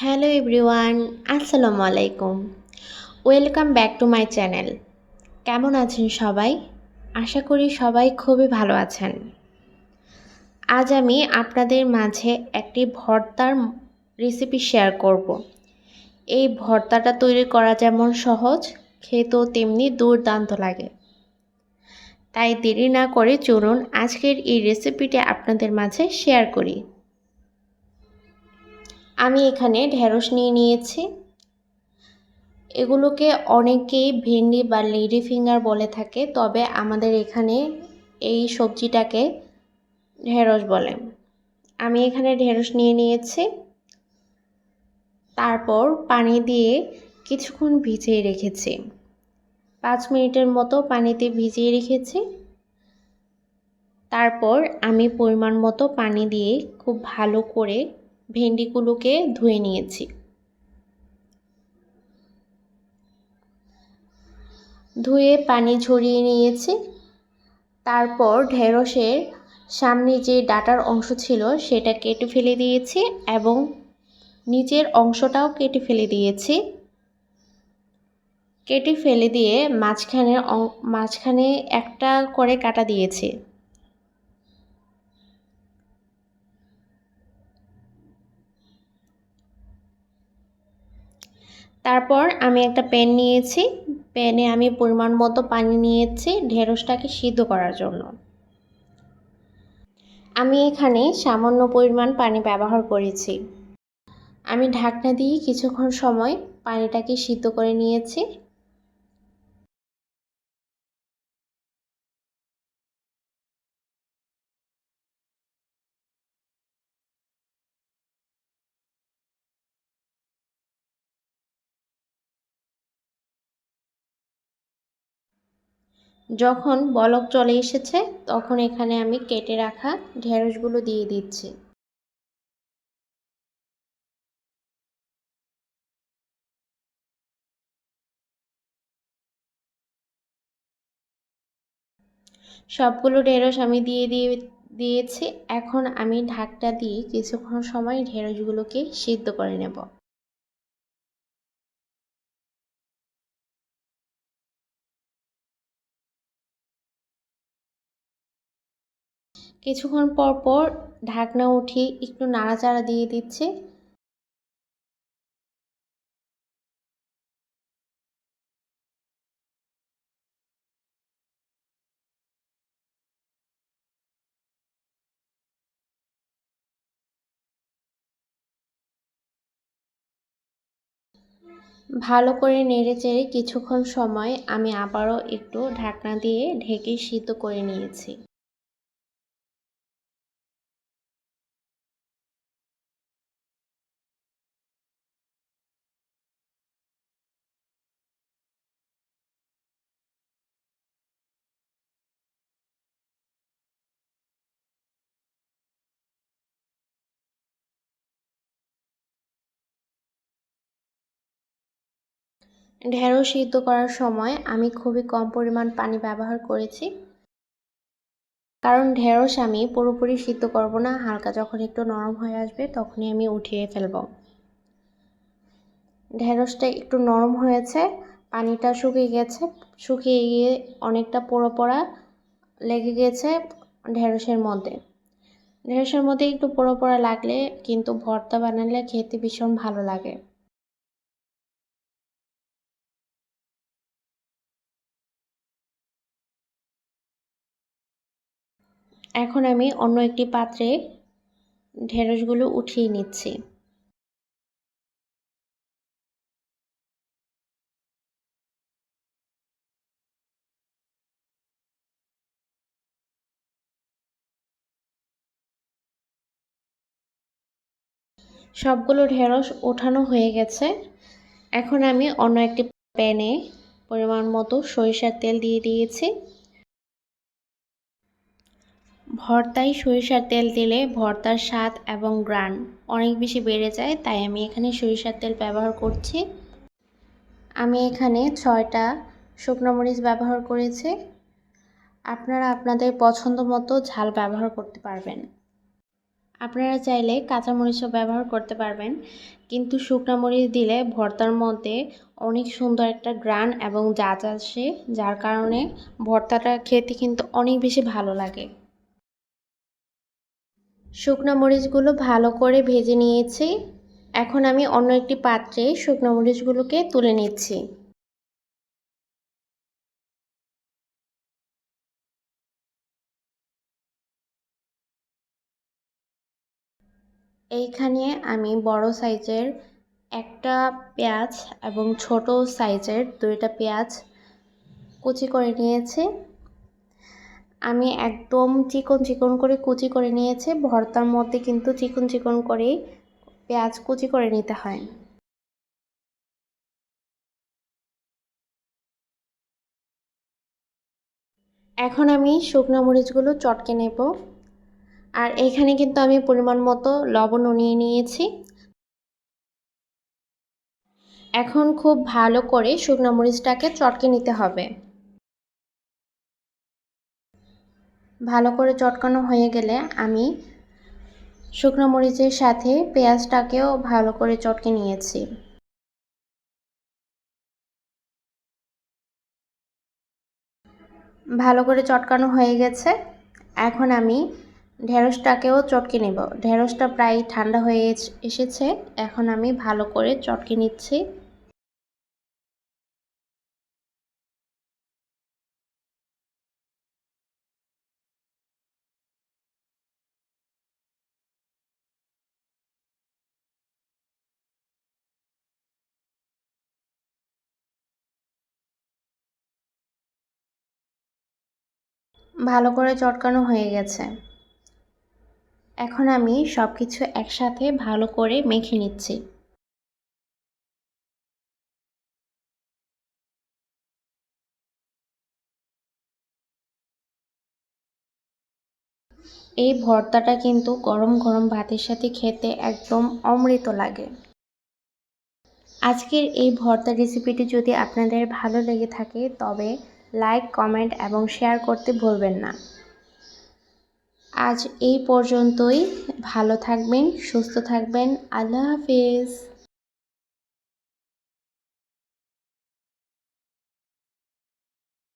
Hello everyone, আসসালামু আলাইকুম। Welcome back to my channel. কেমন আছেন সবাই? আশা করি সবাই খুবই ভালো আছেন। আজ আমি আপনাদের মাঝে একটি ভর্তার রেসিপি শেয়ার করব। এই ভর্তাটা তৈরি করা যেমন সহজ, খেতেও তেমনি দুর্দান্ত লাগে। তাই দেরি না করে চলুন আজকের এই রেসিপিটি আপনাদের মাঝে শেয়ার করি। আমি এখানে ঢেঁড়স নিয়ে নিয়েছি। এগুলোকে অনেকেই ভেন্ডি বা লেডি ফিঙ্গার বলে থাকে, তবে আমাদের এখানে এই সবজিটাকে ঢেঁড়স বলে। আমি এখানে ঢেঁড়স নিয়ে নিয়েছি। তারপর পানি দিয়ে কিছুক্ষণ ভিজিয়ে রেখেছি। পাঁচ মিনিটের মতো পানিতে ভিজিয়ে রেখেছি। তারপর আমি পরিমাণ মতো পানি দিয়ে খুব ভালো করে ভেন্ডিগুলোকে ধুয়ে নিয়েছি। ধুয়ে পানি ঝরিয়ে নিয়েছি। তারপর ঢেঁড়সের সামনে যে ডাটার অংশ ছিল সেটা কেটে ফেলে দিয়েছি এবং নিচের অংশটাও কেটে ফেলে দিয়েছি। কেটে ফেলে দিয়ে মাঝখানে মাঝখানে একটা করে কাটা দিয়েছি। তারপর আমি একটা প্যান নিয়েছি। প্যানে আমি পরিমাণ মতো পানি নিয়েছি ঢেঁড়সটাকে সিদ্ধ করার জন্য। আমি এখানে সামান্য পরিমাণ পানি ব্যবহার করেছি। আমি ঢাকনা দিয়ে কিছুক্ষণ সময় পানিটাকে সিদ্ধ করে নিয়েছি। যখন বলক চলে এসেছে, তখন এখানে আমি কেটে রাখা ঢেঁড়সগুলো দিয়ে দিচ্ছি। সবগুলো ঢেঁড়স আমি দিয়ে দিয়ে দিয়েছি। এখন আমি ঢাকটা দিয়ে কিছুক্ষণ সময় ঢেঁড়সগুলোকে সিদ্ধ করে নেব। কিছুক্ষণ পর পর ঢাকনা উঠিয়ে একটু নাড়াচাড়া দিয়ে দিচ্ছে। ভালো করে নেড়ে চেড়ে কিছুক্ষণ সময় আমি আবারও একটু ঢাকনা দিয়ে ঢেকে সিদ্ধ করে নিয়েছি। ঢেঁড়স সিদ্ধ করার সময় আমি খুবই কম পরিমাণ পানি ব্যবহার করেছি। কারণ ঢেঁড়স আমি পুরোপুরি সিদ্ধ করব না, হালকা যখন একটু নরম হয়ে আসবে তখনই আমি উঠিয়ে ফেলব। ঢেঁড়সটা একটু নরম হয়েছে, পানিটা শুকিয়ে গেছে, শুকিয়ে গিয়ে অনেকটা পোড়ো পোড়া লেগে গেছে ঢেঁড়সের মধ্যে। ঢেঁড়সের মধ্যে একটু পোড়ো পোড়া লাগলে কিন্তু ভর্তা বানালে খেতে ভীষণ ভালো লাগে। এখন আমি অন্য একটি পাত্রে ঢেঁড়সগুলো উঠিয়ে নিচ্ছি। সবগুলো ঢেঁড়স ওঠানো হয়ে গেছে। এখন আমি অন্য একটি প্যানে পরিমাণ মতো সরিষার তেল দিয়ে দিয়েছি। ভর্তায় সরিষার তেল দিলে ভর্তার স্বাদ এবং গ্রান অনেক বেশি বেড়ে যায়, তাই আমি এখানে সরিষার তেল ব্যবহার করছি। আমি এখানে ছয়টা শুকনো মরিচ ব্যবহার করেছি। আপনারা আপনাদের পছন্দ মতো ঝাল ব্যবহার করতে পারবেন। আপনারা চাইলে কাঁচামরিচও ব্যবহার করতে পারবেন, কিন্তু শুকনো মরিচ দিলে ভর্তার মধ্যে অনেক সুন্দর একটা গ্রান এবং জাজ আসে, যার কারণে ভর্তাটা খেতে কিন্তু অনেক বেশি ভালো লাগে। শুকনো মরিচগুলো ভালো করে ভেজে নিয়েছি। এখন আমি অন্য একটি পাত্রে শুকনো মরিচগুলোকে তুলে নিচ্ছি। এইখানে আমি বড় সাইজের একটা পেঁয়াজ এবং ছোট সাইজের দুইটা পেঁয়াজ কুচি করে নিয়েছি। আমি একদম চিকন চিকন করে কুচি করে নিয়েছি। ভর্তার মধ্যে কিন্তু চিকন চিকন করে পেঁয়াজ কুচি করে নিতে হয়। এখন আমি শুকনো মরিচগুলো চটকে নেব। আর এখানে কিন্তু আমি পরিমাণ মতো লবণও নিয়ে নিয়েছি। এখন খুব ভালো করে শুকনো মরিচটাকে চটকে নিতে হবে। ভালো করে চটকানো হয়ে গেলে আমি শুকনো মরিচের সাথে পেঁয়াজটাকেও ভালো করে চটকে নিয়েছি। ভালো করে চটকানো হয়ে গেছে। এখন আমি ঢেঁড়সটাকেও চটকে নেব। ঢেঁড়সটা প্রায় ঠান্ডা হয়ে এসেছে। এখন আমি ভালো করে চটকে নিচ্ছি। ভালো করে চটকানো হয়ে গেছে। এখন আমি সব কিছু একসাথে ভালো করে মেখে নিচ্ছি। এই ভর্তাটা কিন্তু গরম গরম ভাতের সাথে খেতে একদম অমৃত লাগে। আজকের এই ভর্তা রেসিপিটি যদি আপনাদের ভালো লেগে থাকে, তবে লাইক, কমেন্ট এবং শেয়ার করতে ভুলবেন না। আজ এই পর্যন্তই। ভালো থাকবেন, সুস্থ থাকবেন। আল্লাহ হাফিজ।